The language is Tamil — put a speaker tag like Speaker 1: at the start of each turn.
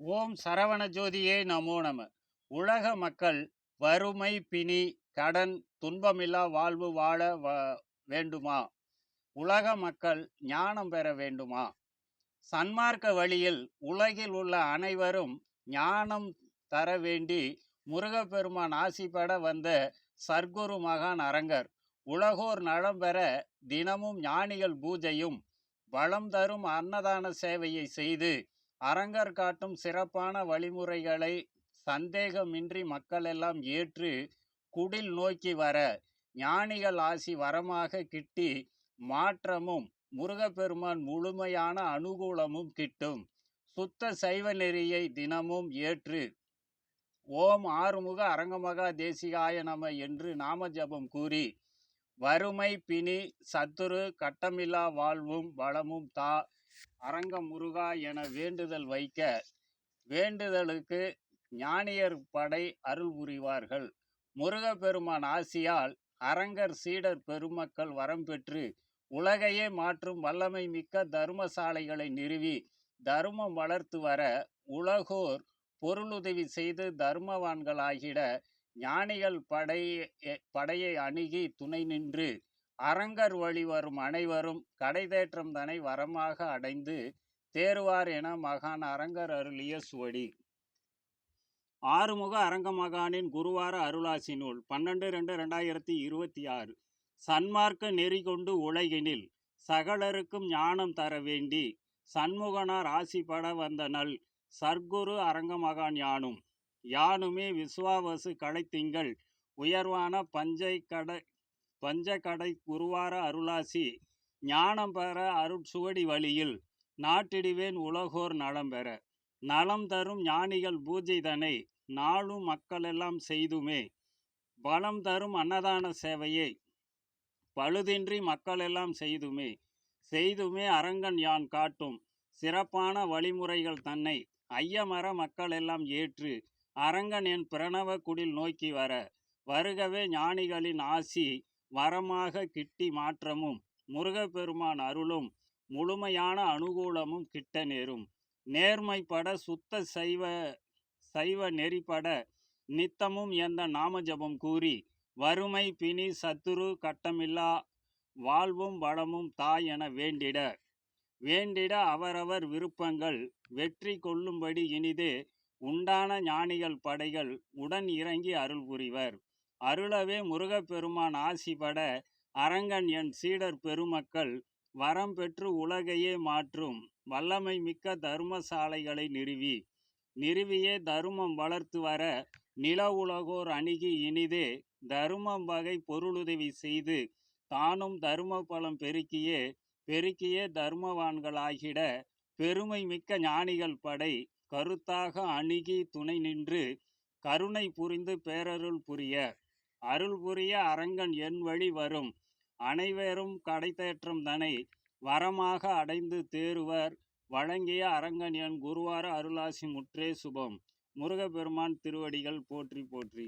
Speaker 1: ஓம் சரவண ஜோதியே நமோ நம. உலக மக்கள் வறுமை பிணி கடன் துன்பமில்லா வாழ்வு வாழ வ- வேண்டுமா? உலக மக்கள் ஞானம் பெற வேண்டுமா? சன்மார்க்க வழியில் உலகில் உள்ள அனைவரும் ஞானம் தர வேண்டி முருகப்பெருமான் ஆசிப்பட வந்த சர்க்குரு மகான் அரங்கர். உலகோர் நலம் பெற தினமும் ஞானிகள் பூஜையும் வளம் தரும் அன்னதான சேவையை செய்து அரங்கர் காட்டும் சிறப்பான வழிமுறைகளை சந்தேகமின்றி மக்களெல்லாம் ஏற்று குடில் நோக்கி வர ஞானிகள் ஆசி வரமாக கிட்டி மாற்றமும் முருகப்பெருமான் முழுமையான அனுகூலமும் கிட்டும். சுத்த சைவ நெறியை தினமும் ஏற்று ஓம் ஆறுமுக அரங்கமகா தேசிகாய நம என்று நாம ஜபம் கூறி வறுமை பிணி சத்துரு கட்டமில்லா வாழ்வும் வளமும் தா அரங்க முருகா என வேண்டுதல் வைக்க வேண்டுதலுக்கு ஞானியர் படை அருள் புரிவார்கள். முருகப்பெருமான் ஆசியால் அரங்கர் சீடர் பெருமக்கள் வரம் பெற்று உலகையே மாற்றும் வல்லமை மிக்க தர்மசாலைகளை நிறுவி தர்மம் வளர்த்து வர உலகோர் பொருளுதவி செய்து தர்மவான்களாகிட ஞானிகள் படை படையை அணுகி துணை நின்று அரங்கர் வழி வரும் அனைவரும் கடைதேற்றம் தனை வரமாக அடைந்து தேறுவார் என மகான் அரங்கர் அருளிய சுவடி. ஆறுமுக அரங்க மகானின் குருவார அருளாசி நூல் பன்னெண்டு ரெண்டு ரெண்டாயிரத்தி இருபத்தி ஆறு. சன்மார்க்க நெறி கொண்டு உலகினில் சகலருக்கும் ஞானம் தர வேண்டி சண்முகனார் ஆசிப்பட வந்த நல் சர்க்குரு அரங்கமகான் யானும். யானுமே விஸ்வாவசு கடைத்திங்கள் உயர்வான பஞ்சை கடை பஞ்ச கடை குருவார அருளாசி ஞானம் பெற அருட்சுவடி வழியில் நாட்டிடுவேன் உலகோர் நலம் பெற. நலம் தரும் ஞானிகள் பூஜை தனை நாளும் மக்களெல்லாம் செய்துமே. பலம் தரும் அன்னதான சேவையை பழுதின்றி மக்களெல்லாம் செய்துமே. செய்துமே அரங்கன் யான் காட்டும் சிறப்பான வழிமுறைகள் தன்னை ஐயமர மக்களெல்லாம் ஏற்று அரங்கன் என் பிரணவ குடில் நோக்கி வர. வருகவே ஞானிகளின் ஆசி வரமாக கிட்டி மாற்றமும் முருகப்பெருமான் அருளும் முழுமையான அனுகூலமும் கிட்ட நேரும். நேர்மைப்பட சுத்த சைவ சைவ நெறிப்பட நித்தமும் எந்த நாமஜபம் கூறி வறுமை பிணி சத்துரு கட்டமில்லா வாழ்வும் வளமும் தாய் என வேண்டிட. வேண்டிட அவரவர் விருப்பங்கள் வெற்றி கொள்ளும்படி இனிதே உண்டான ஞானிகள் படைகள் உடன் இறங்கி அருள் புரிவர் அருளவே முருகப்பெருமான் ஆசிபட அரங்கன் என் சீடர் பெருமக்கள் வரம் பெற்று உலகையே மாற்றும் வல்லமை மிக்க தர்மசாலைகளை நிறுவி. நிறுவியே தருமம் வளர்த்து வர நில உலகோர் அணுகி இனிதே தருமம் வகை பொருளுதவி செய்து தானும் தரும பலம் பெருக்கியே பெருக்கியே தர்மவான்களாகிட பெருமை மிக்க ஞானிகள் படை கருத்தாக அணுகி துணை நின்று கருணை புரிந்து பேரருள் புரிய. அருள் புரிய அரங்கன் என் வழி வரும். அனைவரும் கடைத்தேற்றம் தனை வரமாக அடைந்து தேறுவர். வழங்கிய அரங்கன் என் குருவார அருளாசி முற்றே சுபம். முருகப்பெருமான் திருவடிகள் போற்றி போற்றி.